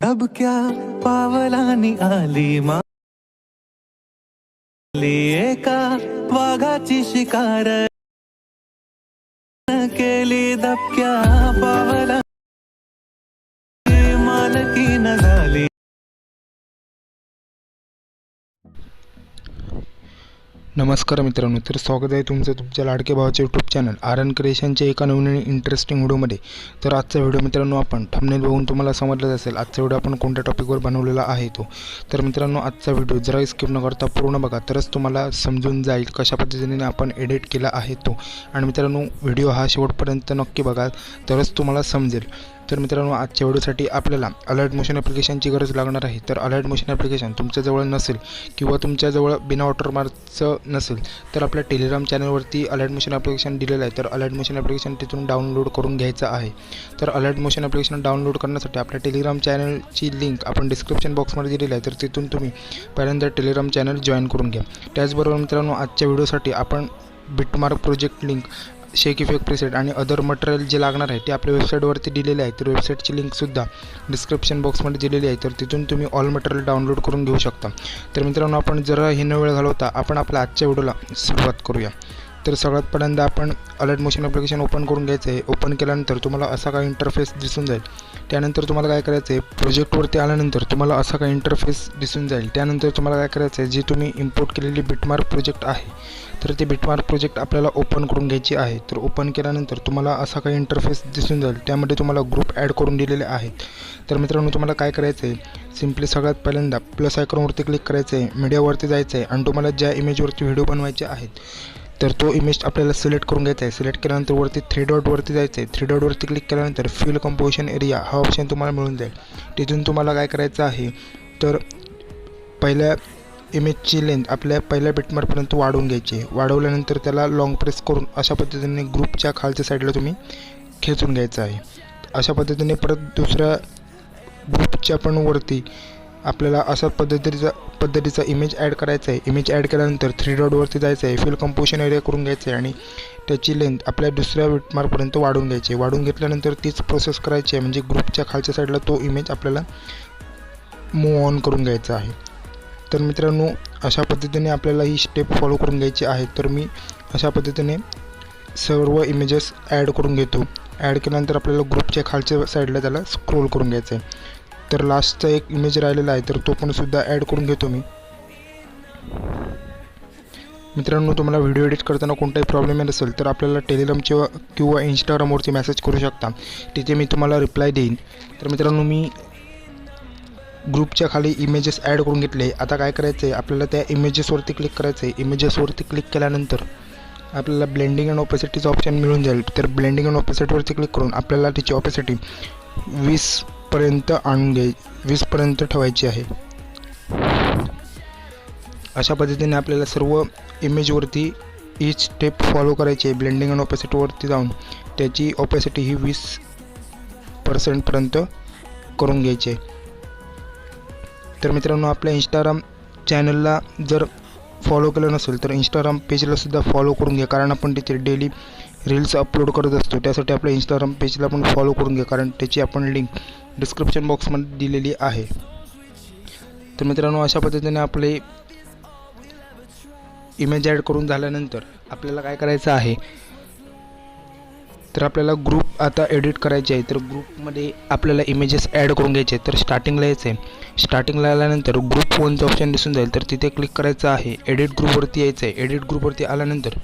धबक्या पावलानी आली मा? आली एका वाघाची शिकार केली धबक्या पावला मालकी न नमस्कार मित्रांनो तर स्वागत आहे तुमचं तुमच्या लाडके भावाचे यूट्यूब चॅनल आरन क्रिएशनच्या एका नवीन आणि इंटरेस्टिंग व्हिडिओमध्ये तर आजचा व्हिडिओ मित्रांनो आपण थंबनेल बघून तुम्हाला समजलंच असेल आजचा व्हिडिओ आपण कोणत्या टॉपिकवर बनवलेला आहे तो. तर मित्रांनो आजचा व्हिडिओ जरा स्किप न करता पूर्ण बघा तरच तुम्हाला समजून जाईल कशा पद्धतीने आपण एडिट केला आहे तो. आणि मित्रांनो व्हिडिओ हा शेवटपर्यंत नक्की बघा तरच तुम्हाला समजेल. तर मित्रांनो आजच्या व्हिडिओसाठी आपल्याला अलर्ट मोशन ॲप्लिकेशनची गरज लागणार आहे. तर अलर्ट मोशन ॲप्लिकेशन तुमच्याजवळ नसेल किंवा तुमच्याजवळ बिना वॉटरमार्कचं नसेल तर आपल्या टेलिग्राम चॅनलवरती अलर्ट मोशन ॲप्लिकेशन दिलेलं आहे. तर अलर्ट मोशन ॲप्लिकेशन तिथून डाउनलोड करून घ्यायचं आहे. तर अलर्ट मोशन ॲप्लिकेशन डाउनलोड करण्यासाठी आपल्या टेलिग्राम चॅनलची लिंक आपण डिस्क्रिप्शन बॉक्समध्ये दिलेली आहे. तर तिथून तुम्ही पहिल्यांदा टेलिग्राम चॅनल जॉईन करून घ्या. त्याचबरोबर मित्रांनो आजच्या व्हिडिओसाठी आपण beat mark project link shake effect preset आणि अदर मटेरियल जे लागणार आहे ते आपल्या वेबसाईटवरती दिलेले आहे. तर वेबसाईटची लिंकसुद्धा डिस्क्रिप्शन बॉक्समध्ये दिलेली आहे. तर तिथून तुम्ही ऑल मटेरियल डाउनलोड करून घेऊ शकता. तर मित्रांनो आपण जरा हे न वेळ घालवता आपण आपल्या आजच्या व्हिडिओला सुरुवात करूया. तर सगळ्यात पहिल्यांदा आपण अलर्ट मोशन ॲप्लिकेशन ओपन करून घ्यायचं आहे. ओपन केल्यानंतर तुम्हाला असा काही इंटरफेस दिसून जाईल. त्यानंतर तुम्हाला काय करायचं आहे प्रोजेक्टवरती आल्यानंतर तुम्हाला असा काही इंटरफेस दिसून जाईल. त्यानंतर तुम्हाला काय करायचं आहे जी तुम्ही इम्पोर्ट केलेली बिटमार्क प्रोजेक्ट आहे तर ते बिटमार्क प्रोजेक्ट आपल्याला ओपन करून घ्यायची आहे. तर ओपन केल्यानंतर तुम्हाला असा काही इंटरफेस दिसून जाईल. त्यामध्ये तुम्हाला ग्रुप ॲड करून दिलेले आहेत. तर मित्रांनो तुम्हाला काय करायचं आहे सिम्पली सगळ्यात पहिल्यांदा प्लस आयकॉनवरती क्लिक करायचं आहे मीडियावरती जायचं आहे आणि तुम्हाला ज्या इमेजवरती व्हिडिओ बनवायचे आहेत तर तो इमेज आपल्याला सिलेक्ट करून घ्यायचा आहे. सिलेक्ट केल्यानंतर वरती थ्री डॉटवरती जायचं आहे थ्री डॉटवरती क्लिक केल्यानंतर फिल कंपोजिशन एरिया हा ऑप्शन तुम्हाला मिळून जाईल. तिथून तुम्हाला काय करायचं आहे? तर पहिल्या इमेजची लेंथ आपल्या पहिल्या बिटमार्कपर्यंत वाढवून घ्यायची आहे. वाढवल्यानंतर त्याला लॉंग प्रेस करून अशा पद्धतीने ग्रुपच्या खालच्या साईडला तुम्ही खेचून घ्यायचं आहे. अशा पद्धतीने परत दुसऱ्या ग्रुपच्या पण वरती आपल्याला अशा पद्धतीचा पद्धतीचा इमेज ॲड करायचा आहे इमेज ॲड केल्यानंतर थ्री डॉटवरती जायचं आहे फिल कंपोजिशन एरिया करून घ्यायचं आहे आणि त्याची लेंथ आपल्या दुसऱ्या बिटमार्कपर्यंत वाढून घ्यायची आहे वाढवून घेतल्यानंतर तीच प्रोसेस करायची आहे म्हणजे ग्रुपच्या खालच्या साईडला तो इमेज आपल्याला मूव ऑन करून घ्यायचा आहे. तर मित्रांनो अशा पद्धतीने आपल्याला ही स्टेप फॉलो करून घ्यायची आहे. तर मी अशा पद्धतीने सर्व इमेजेस ॲड करून घेतो. ॲड केल्यानंतर आपल्याला ग्रुपच्या खालच्या साईडला त्याला स्क्रोल करून घ्यायचं आहे तर लास्टचा एक इमेज राहिलेला आहे तर तो पण सुद्धा ॲड करून घेतो मी. मित्रांनो तुम्हाला व्हिडिओ एडिट करताना कोणताही प्रॉब्लेम येत असेल तर आपल्याला टेलिग्रामच्या किंवा इंस्टाग्रामवरती मेसेज करू शकता. तिथे मी तुम्हाला रिप्लाय देईन. तर मित्रांनो मी ग्रुपच्या खाली इमेजेस ॲड करून घेतले. आता काय करायचं आहे आपल्याला त्या इमेजेसवरती क्लिक करायचं आहे इमेजेसवरती क्लिक केल्यानंतर आपल्याला ब्लेंडिंग अँड ऑपॅसिटीचं ऑप्शन मिळून जाईल. तर ब्लेंडिंग अँड ऑपॉसिटीवरती क्लिक करून आपल्याला तिची ऑपॉसिटी वीस पर्यंत आणून घ्याय वीसपर्यंत ठेवायची आहे. अशा पद्धतीने आपल्याला सर्व इमेजवरती ही स्टेप फॉलो करायची आहे ब्लेंडिंग अँड ऑपॅसिटीवरती जाऊन त्याची ऑपॅसिटी ही वीस पर्सेंटपर्यंत करून घ्यायची. आहे तर मित्रांनो आपल्या इंस्टाग्राम चॅनलला जर फॉलो केलं नसेल तर इंस्टाग्राम पेजलासुद्धा फॉलो करून घ्या कारण आपण तिथे डेली रील्स अपलोड करत असतो. त्यासाठी आपल्या इंस्टाग्राम पेजला पण फॉलो करून घ्या. कारण त्याची आपण लिंक डिस्क्रिप्शन बॉक्समध्ये दिलेली आहे. तर मित्रांनो अशा पद्धतीने आपले इमेज ॲड करून झाल्यानंतर आपल्याला काय करायचं आहे? तर आपल्याला ग्रुप आता एडिट करायचे आहे. तर ग्रुपमध्ये आपल्याला इमेजेस ॲड करून घ्यायचे आहेत तर स्टार्टिंगला यायचं आहे स्टार्टिंगला आल्यानंतर ग्रुप वनचं ऑप्शन दिसून जाईल. तर तिथे क्लिक करायचं आहे. एडिट ग्रुपवरती यायचं आहे एडिट ग्रुपवरती आल्यानंतर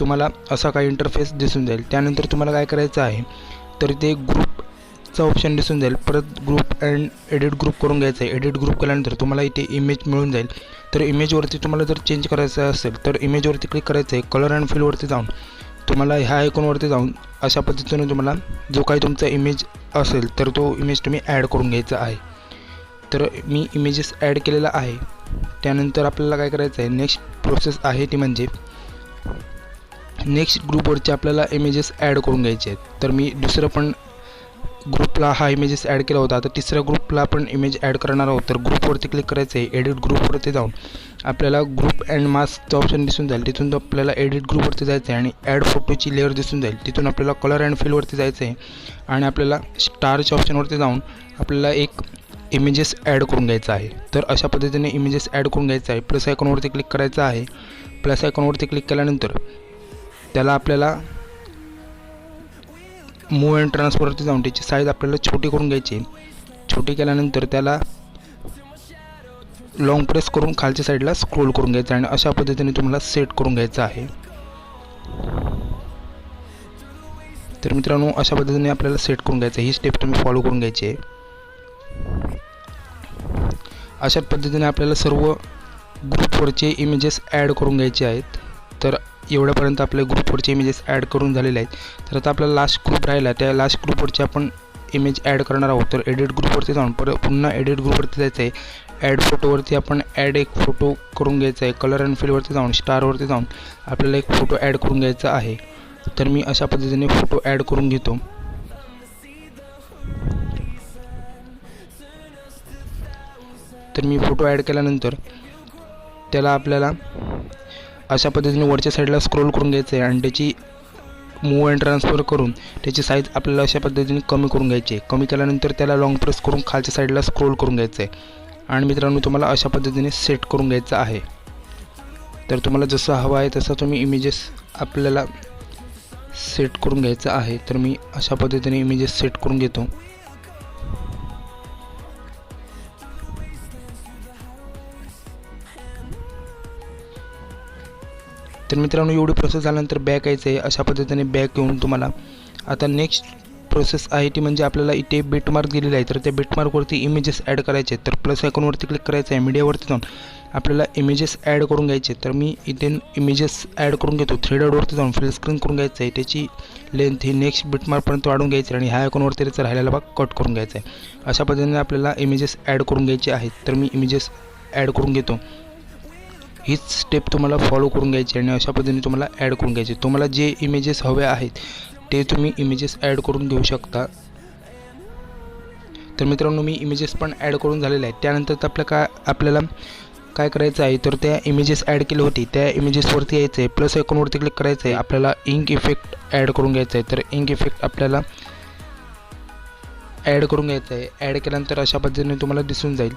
तुम्हाला असा काही इंटरफेस दिसून जाईल. त्यानंतर तुम्हाला काय करायचं आहे तर ते ग्रुपचं ऑप्शन दिसून जाईल. परत ग्रुप अँड एडिट ग्रुप करून घ्यायचं आहे. एडिट ग्रुप केल्यानंतर तुम्हाला इथे इमेज मिळून जाईल. तर इमेजवरती तुम्हाला जर चेंज करायचं असेल तर इमेजवरती क्लिक करायचं आहे. कलर अँड फिलवरती जाऊन तुम्हाला ह्या आयकॉनवरती जाऊन अशा पद्धतीने तुम्हाला जो काही तुमचा इमेज असेल तर तो इमेज तुम्ही ॲड करून घ्यायचा आहे. तर मी इमेजेस ॲड केलेला आहे. त्यानंतर आपल्याला काय करायचं आहे नेक्स्ट प्रोसेस आहे ती म्हणजे नेक्स्ट ग्रुपवरचे आपल्याला इमेजेस ॲड करून घ्यायचे आहेत. तर मी दुसरं पण ग्रुपला हा इमेजेस ॲड केला होता. आता तिसऱ्या ग्रुपला पण इमेज ॲड करणार आहोत. तर ग्रुपवरती क्लिक करायचं आहे एडिट ग्रुपवरती जाऊन आपल्याला ग्रुप अँड मास्कचं ऑप्शन दिसून जाईल. तिथून आपल्याला एडिट ग्रुपवरती जायचं आहे आणि ॲड फोटोची लेअर दिसून जाईल. तिथून आपल्याला कलर अँड फिलवरती जायचं आहे आणि आपल्याला स्टारच्या ऑप्शनवरती जाऊन आपल्याला एक इमेजेस ॲड करून घ्यायचा आहे. तर अशा पद्धतीने इमेजेस ॲड करून घ्यायचं आहे. प्लस आयकॉनवरती क्लिक करायचं आहे. प्लस आयकॉनवरती क्लिक केल्यानंतर त्याला आपल्याला मूव अँड ट्रान्सफरवरती जाऊन त्याची साईज आपल्याला छोटी करून घ्यायची छोटी केल्यानंतर त्याला लॉंग प्रेस करून खालच्या साईडला स्क्रोल करून घ्यायचं आणि अशा पद्धतीने तुम्हाला सेट करून घ्यायचं आहे. तर मित्रांनो अशा पद्धतीने आपल्याला सेट करून घ्यायचं आहे. ही स्टेप तुम्ही फॉलो करून घ्यायची आहे. अशा पद्धतीने आपल्याला सर्व ग्रुपवरचे इमेजेस ॲड करून घ्यायचे आहेत. तर एवढ्यापर्यंत आपले ग्रुपवरचे इमेजेस ॲड करून झालेले आहेत. तर आता आपला लास्ट ग्रुप राहिला. त्या लास्ट ग्रुपवरचे आपण इमेज ॲड करणार आहोत. तर एडिट ग्रुपवरती जाऊन परत पुन्हा एडिट ग्रुपवरती जायचं आहे. ॲड फोटोवरती आपण ॲड एक फोटो करून घ्यायचा आहे. कलर अँड फिलवरती जाऊन स्टारवरती जाऊन आपल्याला एक फोटो ॲड करून घ्यायचा आहे. तर मी अशा पद्धतीने फोटो ॲड करून घेतो. तर मी फोटो ॲड केल्यानंतर त्याला आपल्याला अशा पद्धतीने वरच्या साईडला स्क्रोल करून घ्यायचं आहे आणि त्याची मूव अँड ट्रान्सफर करून त्याची साईज आपल्याला अशा पद्धतीने कमी करून घ्यायची आहे कमी केल्यानंतर त्याला लॉंग प्रेस करून खालच्या साईडला स्क्रोल करून घ्यायचं आहे आणि मित्रांनो तुम्हाला अशा पद्धतीने सेट करून घ्यायचं आहे. तर तुम्हाला जसं हवं आहे तसं तुम्ही इमेजेस आपल्याला सेट करून घ्यायचं आहे. तर मी अशा पद्धतीने इमेजेस सेट करून घेतो. तर मित्रांनो एवढी प्रोसेस झाल्यानंतर बॅक यायचं आहे. अशा पद्धतीने बॅक येऊन तुम्हाला आता नेक्स्ट प्रोसेस आहे ती म्हणजे आपल्याला इथे बिटमार्क दिलेला आहे. तर त्या बिटमार्कवरती इमेजेस ॲड करायचे आहेत. तर प्लस आयकॉनवरती क्लिक करायचं आहे. मीडियावरती जाऊन आपल्याला इमेजेस ॲड करून घ्यायचे तर मी इथे इमेजेस ॲड करून घेतो. थ्री डॉटवरती जाऊन फुल स्क्रीन करून घ्यायचं आहे. त्याची लेंथ ही नेक्स्ट बिटमार्कपर्यंत वाढून घ्यायची आणि ह्या आयकॉनवरती त्याचा राहिलेला भाग कट करून घ्यायचा आहे. अशा पद्धतीने आपल्याला इमेजेस ॲड करून घ्यायचे आहेत. तर मी इमेजेस ॲड करून घेतो. हीच स्टेप तुम्हाला फॉलो करून घ्यायची आणि अशा पद्धतीने तुम्हाला ॲड करून घ्यायचे. तुम्हाला जे इमेजेस हवे आहेत ते तुम्ही इमेजेस ॲड करून घेऊ शकता. तर मित्रांनो मी इमेजेस पण ॲड करून झालेले आहेत. त्यानंतर तर आपल्या काय आपल्याला काय करायचं आहे तर त्या इमेजेस ॲड केली होती त्या इमेजेसवरती यायचं आहे. प्लस आयकॉनवरती क्लिक करायचं आहे. आपल्याला इंक इफेक्ट ॲड करून घ्यायचं आहे. तर इंक इफेक्ट आपल्याला ॲड करून घ्यायचं आहे. ॲड केल्यानंतर अशा पद्धतीने तुम्हाला दिसून जाईल.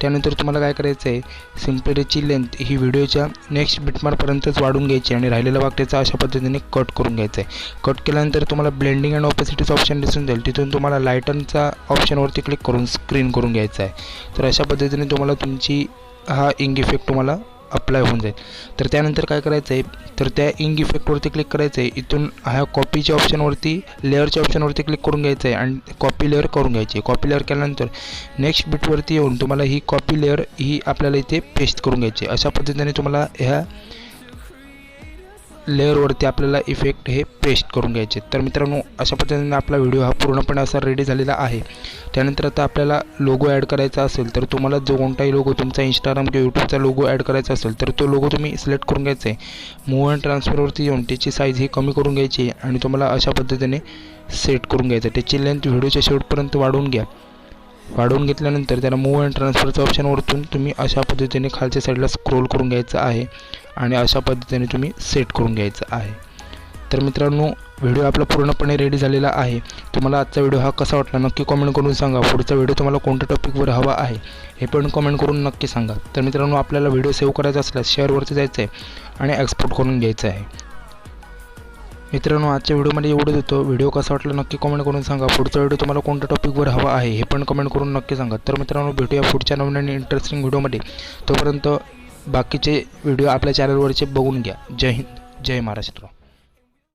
त्यानंतर तुम्हाला काय करायचं आहे सिम्पली लेंथ ही व्हिडिओच्या नेक्स्ट बिटमार्कपर्यंतच वाढून घ्यायची आणि राहिलेला भाग त्याचा अशा पद्धतीने कट करून घ्यायचा आहे कट केल्यानंतर तुम्हाला ब्लेंडिंग अँड ऑपोसिटीचा ऑप्शन दिसून जाईल. तिथून तुम्हाला लायटनचा ऑप्शनवरती क्लिक करून स्क्रीन करून घ्यायचा आहे तर अशा पद्धतीने तुम्हाला तुमची हा इंग इफेक्ट तुम्हाला अप्लाय होऊन जाईल. तर त्यानंतर काय करायचं आहे तर त्या इंग इफेक्टवरती क्लिक करायचं आहे इथून ह्या कॉपीच्या ऑप्शनवरती लेअरच्या ऑप्शनवरती क्लिक करून घ्यायचं आहे आणि कॉपी लेअर करून घ्यायची आहे कॉपी लेअर केल्यानंतर नेक्स्ट बिटवरती येऊन तुम्हाला ही कॉपी लेअर ही आपल्याला इथे पेस्ट करून घ्यायची आहे अशा पद्धतीने तुम्हाला ह्या लेअरवरती आपल्याला इफेक्ट हे पेस्ट करून घ्यायचे. तर मित्रांनो अशा पद्धतीने आपला व्हिडिओ हा पूर्णपणे असा रेडी झालेला आहे. त्यानंतर आता आपल्याला लोगो ॲड करायचा असेल तर तुम्हाला जो कोणताही लोगो तुमचा इंस्टाग्राम किंवा यूट्यूबचा लोगो ॲड करायचा असेल तर तो लोगो तुम्ही सिलेक्ट करून घ्यायचा आहे. मूव अँड ट्रान्सफरवरती येऊन त्याची साईज ही कमी करून घ्यायची आहे आणि तुम्हाला अशा पद्धतीने सेट करून घ्यायचं आहे. त्याची लेंथ व्हिडिओच्या शेवटपर्यंत वाढवून घ्या. वाढवून घेतल्यानंतर त्याला मूव अँड ट्रान्सफरच्या ऑप्शनवरतून तुम्ही अशा पद्धतीने खालच्या साईडला स्क्रोल करून घ्यायचं आहे आणि अशा पद्धतीने तुम्ही सेट करून घ्यायचं आहे. तर मित्रांनो व्हिडिओ आपला पूर्णपणे रेडी झालेला आहे. तुम्हाला आजचा व्हिडिओ हा कसा वाटला नक्की कमेंट करून सांगा. पुढचा व्हिडिओ तुम्हाला कोणत्या टॉपिकवर हवा आहे हे पण कमेंट करून नक्की सांगा. तर मित्रांनो आपल्याला व्हिडिओ सेव्ह करायचा असल्यास शेअरवरती जायचं आहे आणि एक्सपोर्ट करून घ्यायचं आहे मित्रांनो आजच्या व्हिडिओमध्ये एवढंच होतं. व्हिडिओ कसा वाटला नक्की कमेंट करून सांगा. पुढचा व्हिडिओ तुम्हाला कोणत्या टॉपिकवर हवा आहे हे पण कमेंट करून नक्की सांगा. तर मित्रांनो भेटूया पुढच्या नवीन आणि इंटरेस्टिंग व्हिडिओमध्ये तोपर्यंत बाकीचे व्हिडिओ आपल्या चॅनलवरचे बघून घ्या. जय हिंद जय महाराष्ट्र.